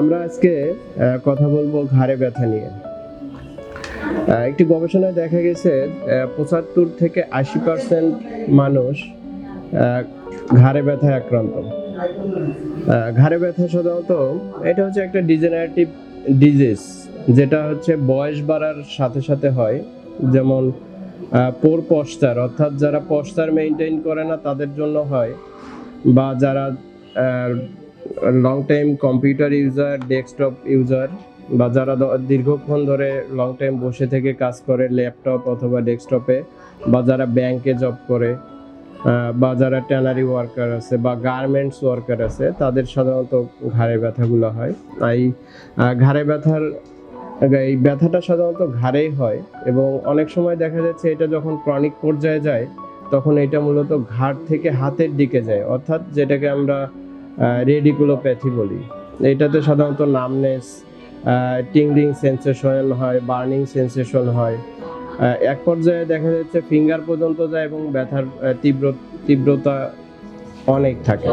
আমরা আজকে কথা বলব ঘাড়ে ব্যথা নিয়ে। একটি গবেষণায় দেখা গেছে পঁচাত্তর থেকে আশি পার্সেন্ট মানুষ ঘাড়ে ব্যথায় আক্রান্ত। ঘাড়ে ব্যথা সাধারণত, এটা হচ্ছে একটা ডিজেনারেটিভ ডিজিজ যেটা হচ্ছে বয়স বাড়ার সাথে সাথে হয়। যেমন পোর পশ্চার, অর্থাৎ যারা পশ্চার মেনটেন করে না, তাদের জন্য হয়। বা যারা long time computer user desktop user বা যারা দীর্ঘক্ষণ ধরে লং টাইম বসে থেকে কাজ করে ল্যাপটপ অথবা ডেস্কটপে বা যারা ব্যাংকে জব করে বা যারা ট্যানারি ওয়ার্কার আছে, বা গার্মেন্টস ওয়ার্কার আছে, তাদের সাধারণত ঘাড়ে ব্যথাগুলো হয়। তাই ঘাড়ে ব্যথার, এই ব্যথাটা সাধারণত ঘাড়েই হয় এবং অনেক সময় দেখা যাচ্ছে এটা যখন ক্রনিক পর্যায়ে যায়, তখন এটা মূলত ঘাড় থেকে হাতের দিকে যায়। অর্থাৎ যেটাকে আমরা রেডিকুলোপ্যাথি বলি। এটাতে সাধারণত নামনেস টিংলিং সেন্সেশন হয় বার্নিং সেন্সেশন হয়। এক পর্যায়ে দেখা যাচ্ছে ফিঙ্গার পর্যন্ত যায় এবং ব্যথার তীব্র, তীব্রতা অনেক থাকে।